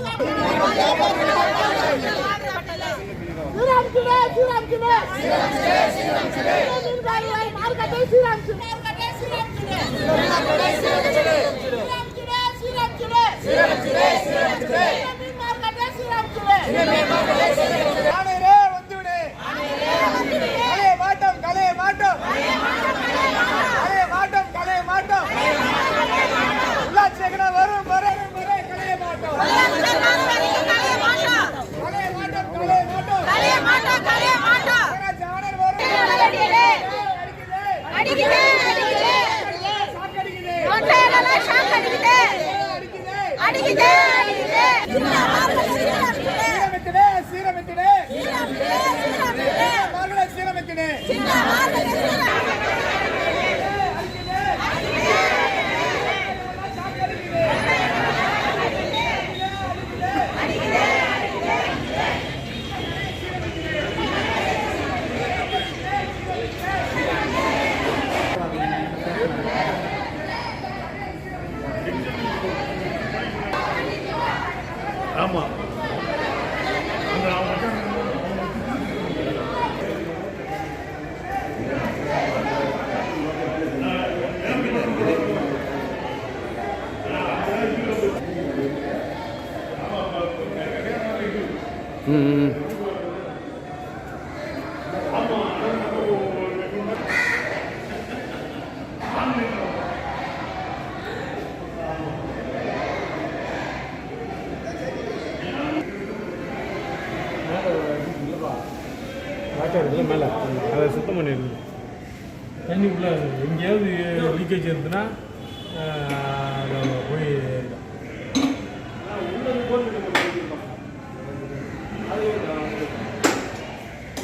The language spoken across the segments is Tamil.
श्रीराम அடிக்குதே சீரமைத்திடே வாட்டர் மேலே அதை சுத்தம் பண்ணிடுது தண்ணி உள்ள எங்கேயாவது லீக்கேஜ்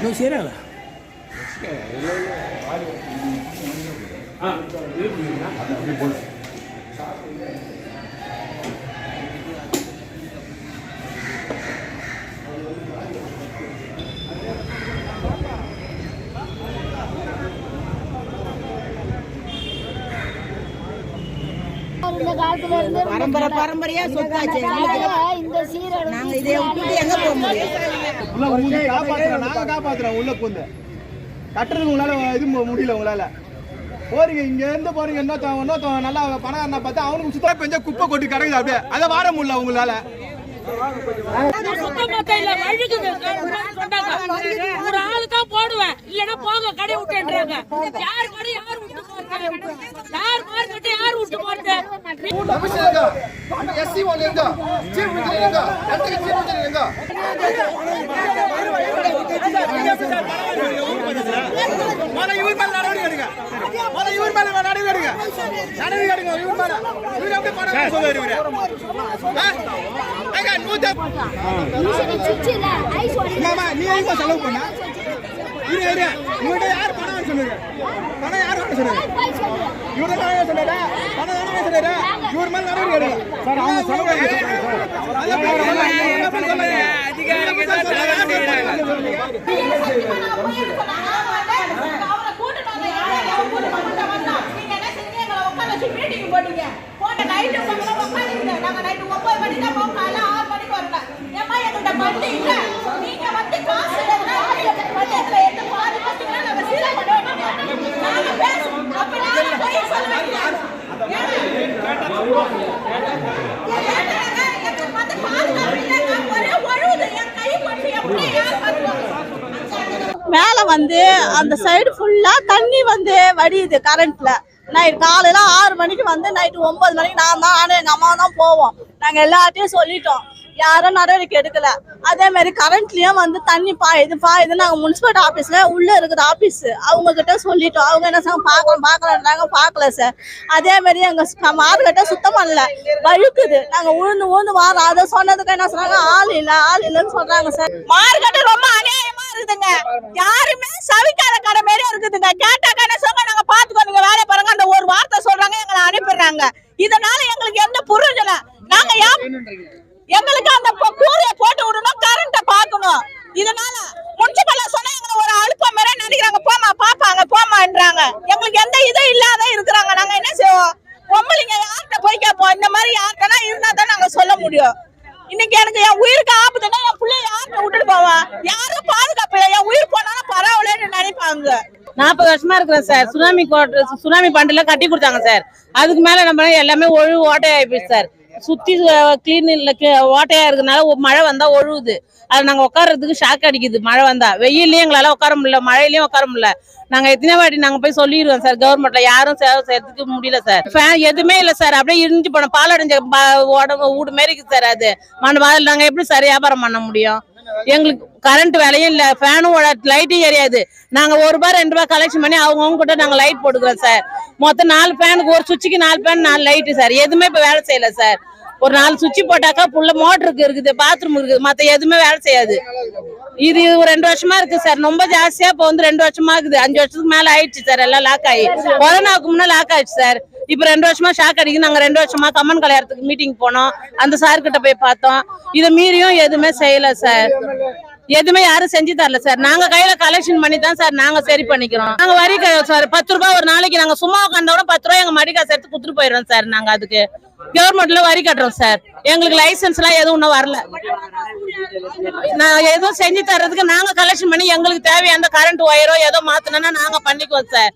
அது போய் இன்னும் செய்கிறாங்களா இந்த காலத்துல இருந்து பரம்பரை பரம்பரையா சொத்தாச்சு இந்த சீரழி நாங்க இதை விட்டுட்டு எங்க போக முடியும்? காப்பாத்துறோம் நாங்க காப்பாத்துறோம் உள்ள பூந்து கட்டுறதுக்கு உங்களால இது முடியல உங்களால. போறீங்க இங்க இருந்து போறீங்க இன்னொருத்தவன் நல்லா பணக்காரனை பார்த்தா அவனுக்கு பெஞ்ச குப்பை கொட்டி கிடக்குது அப்படியே. அதை வார முடியல உங்களால. ஒரு ஆளு தான் போடுவேன். இல்லன்னா போங்க கடை விட்டுன்றாங்க யார் கடை யார் விட்டு யார் விட்டு போறது எஸ்சி ஒன்று எங்க சீஃப் மினிஸ்டர் எங்க இடத்துக்கு சீஃப் மினிஸ்டர் எங்க மலை இவர் மேல நடவடிக்கை எடுங்க மலை இவர் மேல நடவடிக்கை எடுங்க நடவடிக்கை எடுங்க இவர் மேல இவர் எப்படி பணம் சொல்லுவாரு இவரு ஆ? ஏங்க, நூத்தி சுவிட்சில் ஐஸ் வாட்டர் மாமா நீ எங்க செலவு பண்ண இரு இரு இவர்கிட்ட யார் பணம் வாங்க சொன்னீங்க பணம் யார் வாங்க சொன்னீங்க இவரு தான் வாங்க சொன்னாரா பணம் தானே வாங்க சொன்னாரா இவர் மேல நடவடிக்கை எடுங்க சார் அவங்க செலவு மேல வந்து அந்த சைடு ஃபுல்லா தண்ணி வந்து வடியுது கரண்ட்ல நைட் காலையில ஆறு மணிக்கு வந்து நைட்டு ஒன்பது மணிக்கு நான் தான் நானும் எங்க அம்மா தான் போவோம். நாங்க எல்லார்ட்டையும் சொல்லிட்டோம். யாரும் நடவடிக்கை எடுக்கல. அதே மாதிரி கரண்ட்லயும் வந்து தண்ணி பாயுது பாயுது. நாங்க முனிசிபாலிட்டி ஆபீஸ்ல உள்ள இருக்குது ஆபீஸ் அவங்க கிட்ட சொல்லிட்டோம். அவங்க என்ன சார் பாக்கலாம் பாக்கலாம்ன்றாங்க பாக்கல சார். அதே மாதிரி எங்க மார்க்கெட்டை சுத்தம் பண்ணல வழுக்குது. நாங்க உழுந்து உழுந்து வாரோம் அதை சொன்னதுக்கு என்ன சொன்னாங்க? ஆள் இல்ல ஆள் இல்லைன்னு சொல்றாங்க சார். மார்க்கெட்டு ரொம்ப இருக்குதுங்க. யாருமே சவிக்காத கடை மாரி இருக்குதுங்க. கேட்டாக்க என்ன சொல்றாங்க நாங்க பாத்துக்கோ நீங்க வேலையை பாருங்க அந்த ஒரு வார்த்தை சொல்றாங்க எங்களை அனுப்பிடுறாங்க. இதனால எங்களுக்கு எந்த புரிஞ்சல நாங்க எங்களுக்கு அந்த கூரையை போட்டு விடணும் கரண்ட்டை பார்க்கணும். இதனால முனிசிபல்ல சொன்னா எங்களை ஒரு அழுப்ப மாதிரி நினைக்கிறாங்க. போமா பாப்பாங்க போமான்றாங்க எங்களுக்கு எந்த இதுவும் இல்லாத இருக்கிறாங்க. நாங்க என்ன செய்வோம்? பொம்பளைங்க யார்கிட்ட போய் கேட்போம்? இந்த மாதிரி யார்கிட்டனா இருந்தா தான் நாங்க சொல்ல முடியும். இன்னைக்கு எனக்கு என் உயிருக்கு ஆபத்துனா என் பிள்ளைய யார்கிட்ட விட்டுட்டு போவேன் யாரும் பாதுகாப்பு பிள்ளையா? உயிர் போனாலும் பரவாயில்லன்னு நினைப்பாங்க. நாற்பது வருஷமா இருக்கிறேன் சார். சுனாமி சுனாமி பண்டில கட்டி கொடுத்தாங்க சார். அதுக்கு மேல நம்ம எல்லாமே ஒழுகு ஓட்டையாகி போயிடுச்சு சார். சுத்தி கிளீன் இல்லை ஓட்டையா இருக்கனால மழை வந்தா ஒழுகுது. அது நாங்க உட்கார்றதுக்கு ஷாக் அடிக்குது மழை வந்தா. வெயிலையும் எங்களால உட்கார முடியல மழையிலயும் உட்கார முடியல. நாங்க எத்தனை வாட்டி நாங்க போய் சொல்லிடுவோம் சார் கவர்மெண்ட்ல யாரும் சேவை செய்யறதுக்கு முடியல சார். ஃபேன் எதுவுமே இல்ல சார். அப்படியே இருந்து போனோம் பால் அடைஞ்ச உடம்பு வீடு மாரி இருக்குது சார் அது. மண் அதில் நாங்க எப்படி சார் வியாபாரம் பண்ண முடியும்? எங்களுக்கு கரண்ட் வேலையும் இல்ல. ஃபேனும் லைட்டும் எரியாது நாங்க ஒரு ரூபாய் ரெண்டு ரூபாய் கலெக்ஷன் பண்ணி அவங்கவுங்க கிட்ட நாங்க லைட் போட்டுக்கிறோம் சார் மொத்தம் நாலு ஃபேனுக்கு ஒரு சுவிட்சுக்கு நாலு ஃபேன் நாலு லைட்டு சார் எதுவுமே இப்ப வேலை செய்யல சார் ஒரு நாலு சுவிட்ச் போட்டாக்கா புள்ள மோட்டருக்கு இருக்குது பாத்ரூம் இருக்குது. மத்த எதுவுமே வேலை செய்யாது. இது ரெண்டு வருஷமா இருக்கு சார் ரொம்ப ஜாஸ்தியா இப்ப வந்து ரெண்டு வருஷமா இருக்குது. அஞ்சு வருஷத்துக்கு மேல ஆயிடுச்சு சார் எல்லாம் லாக் ஆகி. கொரோனாவுக்கு முன்னாடி லாக் ஆயிடுச்சு சார் இப்ப ரெண்டு வருஷமா ஷாக் அடிக்கு நாங்க ரெண்டு வருஷமா கம்மன் கல்யாணத்துக்கு மீட்டிங் போனோம். அந்த சார் கிட்ட போய் பார்த்தோம். இதை மீறியும் எதுவுமே செய்யல சார் எதுவுமே யாரும் செஞ்சு தரல சார் நாங்க கையில கலெக்ஷன் பண்ணி தான் சார் நாங்க சரி பண்ணிக்கிறோம். நாங்க வரி க- சார் பத்து ரூபாய் ஒரு நாளைக்கு நாங்க சும்மா உட்காந்தா கூட பத்து ரூபாய் எங்க மடி எடுத்து குடுத்துட்டு போயிடுறோம் சார் நாங்க அதுக்கு. கவர்மெண்ட்ல வரி கட்டுறோம் சார் எங்களுக்கு லைசன்ஸ் எல்லாம் எதுவும் இன்னும் வரல. நான் எதுவும் செஞ்சு தர்றதுக்கு நாங்க கலெக்ஷன் பண்ணி எங்களுக்கு தேவையான கரண்ட் ஒயரோ ஏதோ மாத்தணும்னா நாங்க பண்ணிக்குவோம் சார்